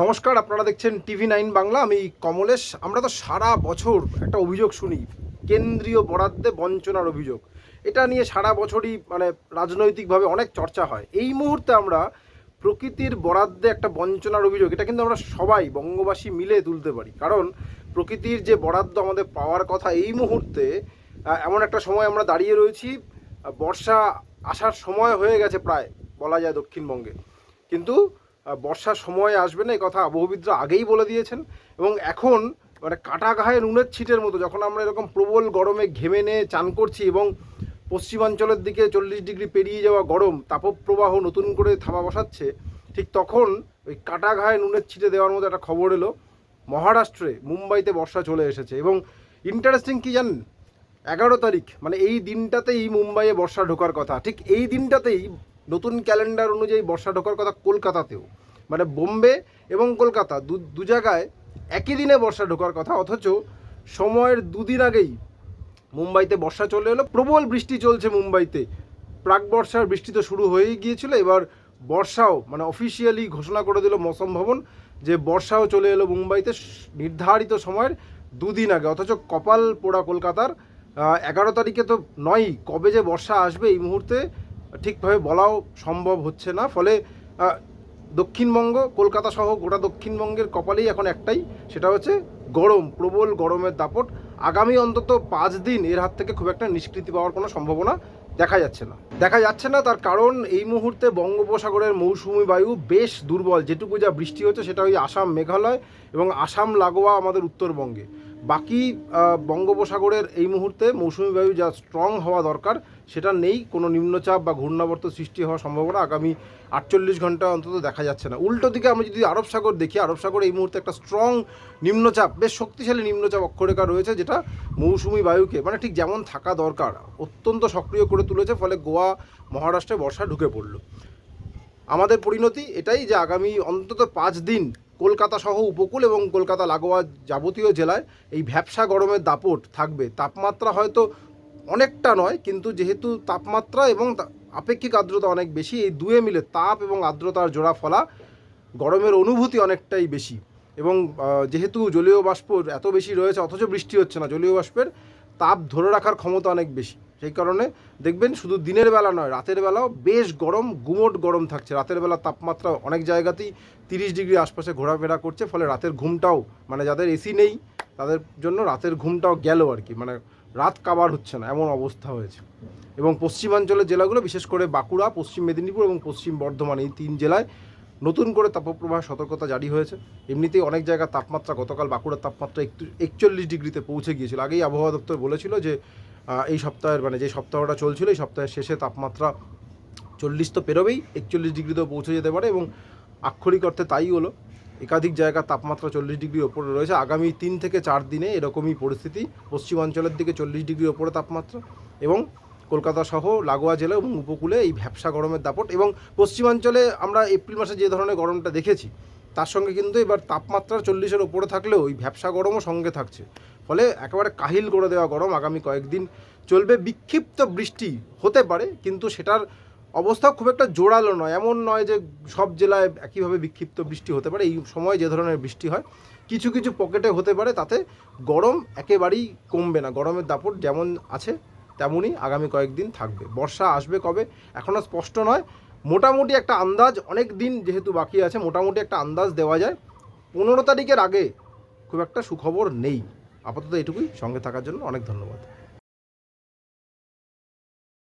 নমস্কার, আপনারা দেখছেন টিভি নাইন বাংলা। আমি কমলেশ। আমরা তো সারা বছর একটা অভিযোগ শুনি, কেন্দ্রীয় বরাদ্দে বঞ্চনার অভিযোগ। এটা নিয়ে সারা বছরই মানে রাজনৈতিকভাবে অনেক চর্চা হয়। এই মুহূর্তে আমরা প্রকৃতির বরাদ্দে একটা বঞ্চনার অভিযোগ, এটা কিন্তু আমরা সবাই, বঙ্গবাসী মিলে তুলতে পারি। কারণ প্রকৃতির যে বরাদ্দ আমাদের পাওয়ার কথা, এই মুহূর্তে এমন একটা সময় আমরা দাঁড়িয়ে রয়েছি। বর্ষা আসার সময় হয়ে গেছে প্রায়, বলা যায় দক্ষিণবঙ্গে। কিন্তু বর্ষার সময় আসবে না, এই কথা আবহবিদরা আগেই বলে দিয়েছেন। এবং এখন মানে কাটা ঘায়ে নুনের ছিটের মতো, যখন আমরা এরকম প্রবল গরমে ঘেমে নিয়ে চান করছি এবং পশ্চিমাঞ্চলের দিকে চল্লিশ ডিগ্রি পেরিয়ে যাওয়া গরম, তাপপ্রবাহ নতুন করে থামা বসাচ্ছে, ঠিক তখন ওই কাটা ঘায়ে নুনের ছিটে দেওয়ার মতো একটা খবর এলো। মহারাষ্ট্রে মুম্বাইতে বর্ষা চলে এসেছে এবং ইন্টারেস্টিং কি জানেন? এগারো তারিখ মানে এই দিনটাতেই মুম্বাইয়ে বর্ষা ঢোকার কথা। ঠিক এই দিনটাতেই নতুন ক্যালেন্ডার অনুযায়ী বর্ষা ঢোকার কথা কলকাতাতেও। মানে বোম্বে এবং কলকাতা দু দু জায়গায় একই দিনে বর্ষা ঢোকার কথা, অথচ সময়ের দুদিন আগেই মুম্বাইতে বর্ষা চলে এলো। প্রবল বৃষ্টি চলছে মুম্বাইতে। প্রাক বর্ষার বৃষ্টি তো শুরু হয়েই গিয়েছিল, এবার বর্ষাও মানে অফিসিয়ালি ঘোষণা করে দিল মৌসম ভবন যে বর্ষাও চলে এলো মুম্বাইতে নির্ধারিত সময়ের দুদিন আগে। অথচ কপাল পোড়া কলকাতার এগারো তারিখে তো নয়ই, কবে যে বর্ষা আসবে এই মুহূর্তে ঠিকভাবে বলাও সম্ভব হচ্ছে না। ফলে দক্ষিণবঙ্গ, কলকাতা সহ গোটা দক্ষিণবঙ্গের কপালেই এখন একটাই, সেটা হচ্ছে গরম, প্রবল গরমের দাপট। আগামী অন্তত পাঁচ দিন এর হাত থেকে খুব একটা নিষ্কৃতি পাওয়ার কোনো সম্ভাবনা দেখা যাচ্ছে না। দেখা যাচ্ছে না, তার কারণ এই মুহূর্তে বঙ্গোপসাগরের মৌসুমি বায়ু বেশ দুর্বল। যেটুকু যা বৃষ্টি হচ্ছে সেটা ওই আসাম মেঘালয় এবং আসাম লাগোয়া আমাদের উত্তরবঙ্গে। বাকি বঙ্গোপসাগরের এই মুহূর্তে মৌসুমি বায়ু যা স্ট্রং হওয়া দরকার সেটা নেই, কোনো নিম্নচাপ বা ঘূর্ণাবর্ত সৃষ্টি হওয়ার সম্ভাবনা আগামী আটচল্লিশ ঘণ্টা অন্তত দেখা যাচ্ছে না। উল্টো দিকে আমরা যদি আরব সাগর দেখি, আরব সাগর এই মুহূর্তে একটা স্ট্রং নিম্নচাপ, বেশ শক্তিশালী নিম্নচাপ অক্ষরেখা রয়েছে, যেটা মৌসুমি বায়ুকে মানে ঠিক যেমন থাকা দরকার, অত্যন্ত সক্রিয় করে তুলেছে, ফলে গোয়া, মহারাষ্ট্রে বর্ষা ঢুকে পড়ল। আমাদের পরিণতি এটাই যে আগামী অন্তত পাঁচ দিন কলকাতা সহ উপকূল এবং কলকাতা লাগোয়া যাবতীয় জেলায় এই ভ্যাবসা গরমের দাপট থাকবে। তাপমাত্রা হয়তো অনেকটা নয়, কিন্তু যেহেতু তাপমাত্রা এবং আপেক্ষিক আর্দ্রতা অনেক বেশি, এই দুয়ে মিলে তাপ এবং আর্দ্রতার জোড়া ফলা গরমের অনুভূতি অনেকটাই বেশি। এবং যেহেতু জলীয় বাষ্প এত বেশি রয়েছে, অথচ বৃষ্টি হচ্ছে না, জলীয় বাষ্পের তাপ ধরে রাখার ক্ষমতা অনেক বেশি। সেই কারণে দেখবেন শুধু দিনের বেলা নয়, রাতের বেলাও বেশ গরম, গুমোট গরম থাকছে। রাতের বেলা তাপমাত্রা অনেক জায়গাতেই তিরিশ ডিগ্রি আশপাশে ঘোরাফেরা করছে, ফলে রাতের ঘুমটাও মানে যাদের এসি নেই, তাদের জন্য রাতের ঘুমটাও গেল আর কি। মানে রাত কাবার হচ্ছে না, এমন অবস্থা হয়েছে। এবং পশ্চিমাঞ্চলের জেলাগুলো, বিশেষ করে বাঁকুড়া, পশ্চিম মেদিনীপুর এবং পশ্চিম বর্ধমান, এই তিন জেলায় নতুন করে তাপপ্রবাহ সতর্কতা জারি হয়েছে। এমনিতেই অনেক জায়গার তাপমাত্রা গতকাল বাঁকুড়ার তাপমাত্রা একটু একচল্লিশ ডিগ্রিতে পৌঁছে গিয়েছিল। আগেই আবহাওয়া দপ্তর বলেছিল যে এই সপ্তাহের মানে যে সপ্তাহটা চলছিল, এই সপ্তাহের শেষে তাপমাত্রা চল্লিশ তো পেরোবেই, একচল্লিশ ডিগ্রিতেও পৌঁছে যেতে পারে এবং আক্ষরিক অর্থে তাই হলো। একাধিক জায়গার তাপমাত্রা চল্লিশ ডিগ্রির ওপরে রয়েছে। আগামী তিন থেকে চার দিনে এরকমই পরিস্থিতি। পশ্চিমাঞ্চলের দিকে চল্লিশ ডিগ্রির ওপরে তাপমাত্রা এবং কলকাতা সহ লাগোয়া জেলা এবং উপকূলে এই ভ্যাবসা গরমের দাপট এবং পশ্চিমাঞ্চলে আমরা এপ্রিল মাসে যে ধরনের গরমটা দেখেছি, তার সঙ্গে কিন্তু এবার তাপমাত্রা চল্লিশের ওপরে থাকলেও ওই ভ্যাবসা গরমও সঙ্গে থাকছে। ফলে একেবারে কাহিল করে দেওয়া গরম আগামী কয়েকদিন চলবে। বিক্ষিপ্ত বৃষ্টি হতে পারে, কিন্তু সেটার অবস্থা খুব একটা জোরালো নয়। এমন নয় যে সব জেলায় একইভাবে বিক্ষিপ্ত বৃষ্টি হতে পারে। এই সময় যে ধরনের বৃষ্টি হয়, কিছু কিছু পকেটে হতে পারে। তাতে গরম একেবারেই কমবে না। গরমের দাপট যেমন আছে, তেমনই আগামী কয়েকদিন থাকবে। বর্ষা আসবে কবে এখনও স্পষ্ট নয়। মোটামুটি একটা আন্দাজ, অনেক দিন যেহেতু বাকি আছে, মোটামুটি একটা আন্দাজ দেওয়া যায়। পনেরো তারিখের আগে খুব একটা সুখবর নেই। আপাতত এটুকুই সঙ্গে থাকার জন্য অনেক ধন্যবাদ।